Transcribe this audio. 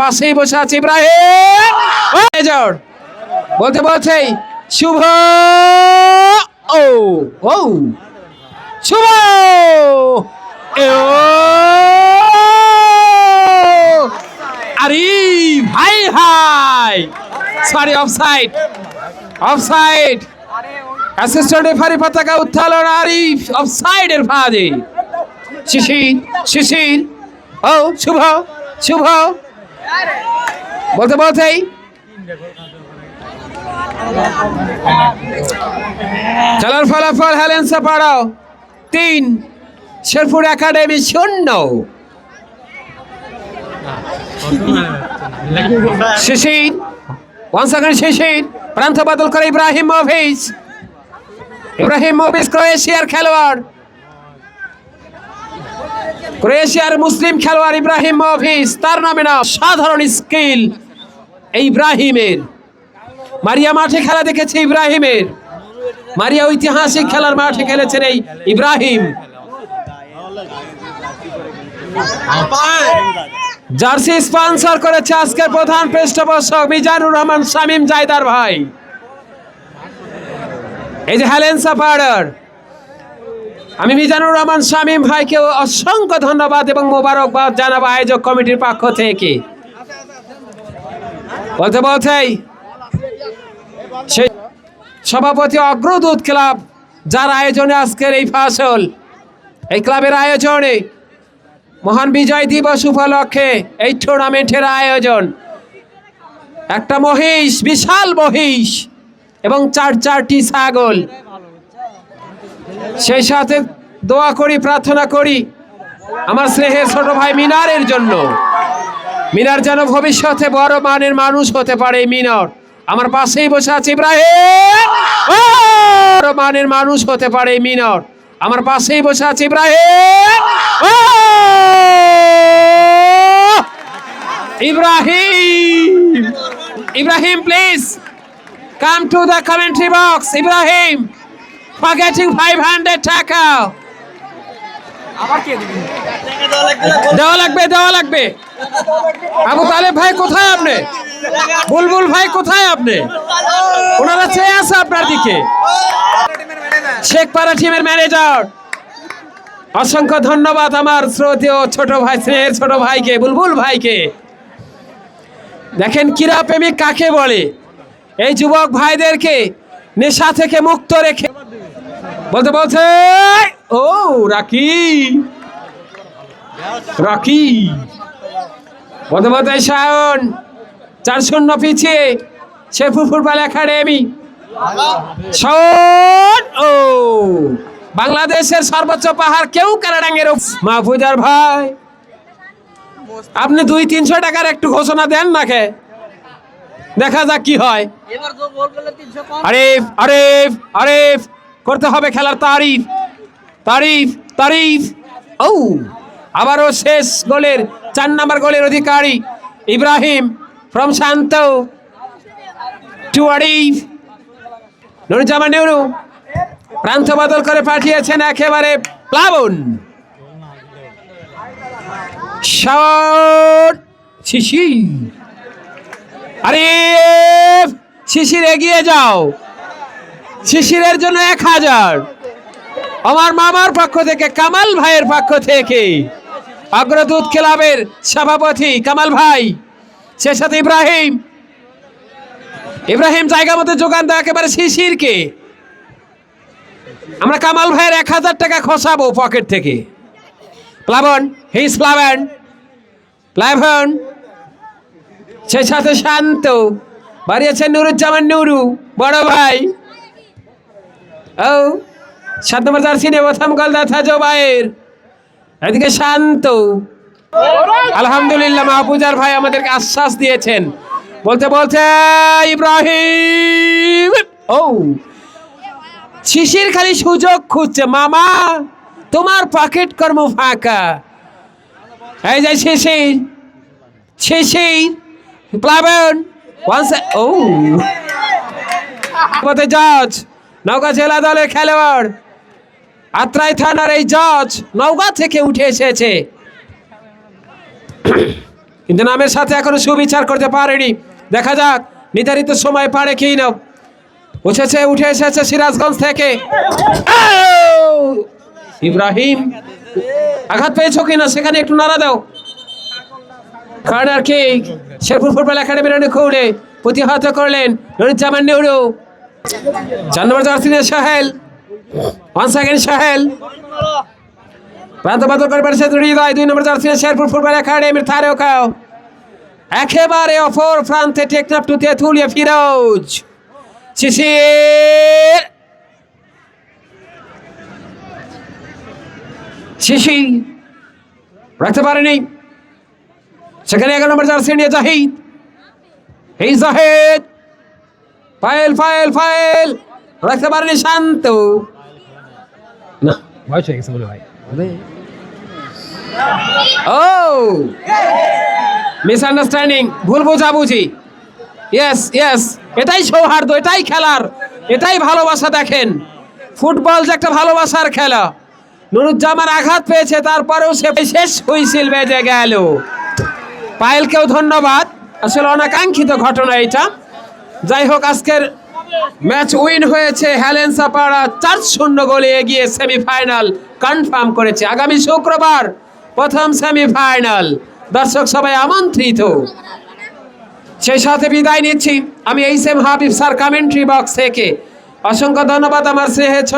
পাশেই বসে আছে ইব্রাহিম। মেজর বলতে বলছেই শুভ ও ও। শুভ আরে ভাই hi sorry offside offside assistant referee পতাকা উত্তোলন আরিফ অফসাইডের ফাঁদে। শিশির শিশির। ও, শুভ শুভ। বলতে বলতেই খেলার ফলাফল হেলেন্সা পাড়াও। তিন, শেরপুর একাডেমি শূন্য। শিশির ওয়ান সেকেন্ড শিশির, প্রান্ত বদল করে ইব্রাহিম মভিস ইব্রাহিম মভিস ক্রোয়েশিয়ার খেলোয়াড়। ক্রোয়েশিয়ার মুসলিম খেলোয়াড় ইব্রাহিম মভিস তার নামে না, সাধারণ স্কিল ইব্রাহিমের। মারিয়া মাঠে খেলা দেখেছে ইব্রাহিমের। মারিয়া ঐতিহাসিক খেলার মাঠে খেলেছেন এই ইব্রাহিম। জার্সি স্পন্সর করেছে আজকের প্রধান পৃষ্ঠপোষক মিজানুর রহমান শামীম জায়দার ভাই। এই যে হেলেন্সা পাউডার আমি মিজানুর রহমান শামীম ভাইকে অসংখ্য ধন্যবাদ এবং মোবারকবাদ জানাব আয়োজক কমিটির পক্ষ থেকে। বলতে বলতেই সভাপতি অগ্রদূত ক্লাব, যার আয়োজনে আজকের এই ফাসল, এই ক্লাবের আয়োজনে মহান বিজয় দিবস উপলক্ষে এই টুর্নামেন্টের আয়োজন। একটা মহিষ, বিশাল মহিষ এবং চার চারটি ছাগল। সেই সাথে দোয়া করি, প্রার্থনা করি আমার স্নেহের ছোট ভাই মিনারের জন্য। মিনার যেন ভবিষ্যতে বড় মানের মানুষ হতে পারে মিনার। আমার পাশেই বসে আছে ইব্রাহিম! বড় মানের মানুষ হতে পারে মিনার। আমার পাশেই বসে আছে Ibrahim. Ibrahim Ibrahim please come to the commentary box Ibrahim. Five hundred taka. দেওয়া লাগবে দেওয়া লাগবে। আবু তালেব ভাই কোথায় আপনি? বুলবুল ভাই কোথায় আপনি? ওনারা চেয়ে আছে আপনার দিকে। শেখ পাড়া টিমের ম্যানেজার অসংখ্য ধন্যবাদ আমার শ্রদ্ধেয় ছোট ভাই স্নেহের ছোট ভাইকে বুলবুল ভাইকে। দেখেন ক্রীড়া প্রেমিক কাকে বলে? এই যুবক ভাইদেরকে নেশা থেকে মুক্ত রেখে বলতে বলছে ও রাখি। রাখি। বলতে বলতে শায়ন চার শূন্য পিছিয়ে শেরপুর ফুটবল একাডেমি। শট ও বাংলাদেশের সর্বোচ্চ পাহাড় কেউ কারাডাঙ্গের মাহফুজার ভাই আপনি দুই তিনশো টাকার একটু ঘোষণা দেন না খে দেখা যাক কি হয়। আরিফ আরিফ আরিফ। করতে হবে খেলার তারিফ। তারিফ তারিফ। ও আবারও শেষ গোলের, চার নাম্বার গোলের অধিকারী ইব্রাহিম ফ্রম শান্ত। টু আরিফ। নুরুজ্জামান নেহরু প্রান্ত বদল করে পাঠিয়েছেন একেবারে প্লাবন। শিশি আরে শিশির এগিয়ে যাও। শিশিরের জন্য এক হাজার। আমার মামার পক্ষ থেকে, কামাল ভাইয়ের পক্ষ থেকে অগ্রদূত ক্লাবের সভাপতি কামাল ভাই, সে সাথে ইব্রাহিম। ইব্রাহিম জায়গা মতো যোগান দেয় একেবারে শিশিরকে। আমরা কামাল ভাইয়ের এক হাজার টাকা খসাবো পকেট থেকে। প্লাবন হিস প্লাবন প্লাবন সে সাথে শান্ত বাড়িয়েছে নুরুজ্জামান নুরু, বড় ভাই। ও সাত নম্বর জার্সি নিয়ে প্রথম গোল দেখা জোবাইয়ের এদিকে শান্ত। আলহামদুলিল্লাহ মাহফুজার ভাই আমাদেরকে আশ্বাস দিয়েছেন। বলতে বলতে ইব্রাহিম। ও, শিশির খালি সুযোগ খুঁজছে, মামা, তোমার পকেট কর্ম ফাঁকা। এই যে শিশির শিশির, প্লাবন ও। পথে জজ। নৌকা জেলা দলের খেলোয়াড় আত্রাই থানার এই জজ নৌকা থেকে উঠে এসেছে। কিন্তু নামের সাথে এখনও সুবিচার করতে পারেনি। দেখা যাক, নির্ধারিত সময় পারে কি না। উঠেছে, উঠে এসেছে সিরাজগঞ্জ থেকে। ইব্রাহিম, আঘাত পেয়েছ কিনা সেখানে একটু নাড়া দাও। কর্নার কিক শেরপুর ফুটবল একাডেমির অনেক প্রতিহত করলেন নুরুজ্জামান নেহরু। চার নম্বর জার্সি নিয়ে সাহেল। ওয়ান সেকেন্ড সাহেল। প্রান্ত বাদল করে পেরেছে হৃদয় দুই নম্বর জার্সি নিয়ে শেরপুর ফুটবল একাডেমির থারেও খাও। একেবারে অপর প্রান্তে টেকনাপ টুতে তুলিয়ে ফিরোজ। শিশির। শিশি রাখতে পারেনি। সেখানে এগারো নম্বর জার্সি নিয়ে জাহিদ। এই জাহিদ। File file file. রাখতে পারেনি শান্ত। না, বয়স হয়ে গেছে বলে ভাই। ও মিসআন্ডারস্ট্যান্ডিং ভুল বোঝাবুঝি। ইয়েস ইয়েস এটাই সৌহার্দ্য, এটাই খেলার, এটাই ভালোবাসা দেখেন। ফুটবল যে একটা ভালোবাসার খেলা। নুরুজ্জামান আঘাত পেয়েছে, তারপরেও সে শেষ হুইসিল বেজে গেল। পায়েলকেও ধন্যবাদ। আসলে অনাকাঙ্ক্ষিত ঘটনা এটা। যাই হোক, আজকের ম্যাচ উইন হয়েছে। হ্যালেন সাপাড়া চার শূন্য গোলে এগিয়ে সেমিফাইনাল কনফার্ম করেছে। আগামী শুক্রবার প্রথম সেমিফাইনাল। দর্শক সবাই আমন্ত্রিত। সেই সাথে বিদায় নিচ্ছি। আমি H M Habib sir commentary box থেকে। অসংখ্য ধন্যবাদ আমার ছোট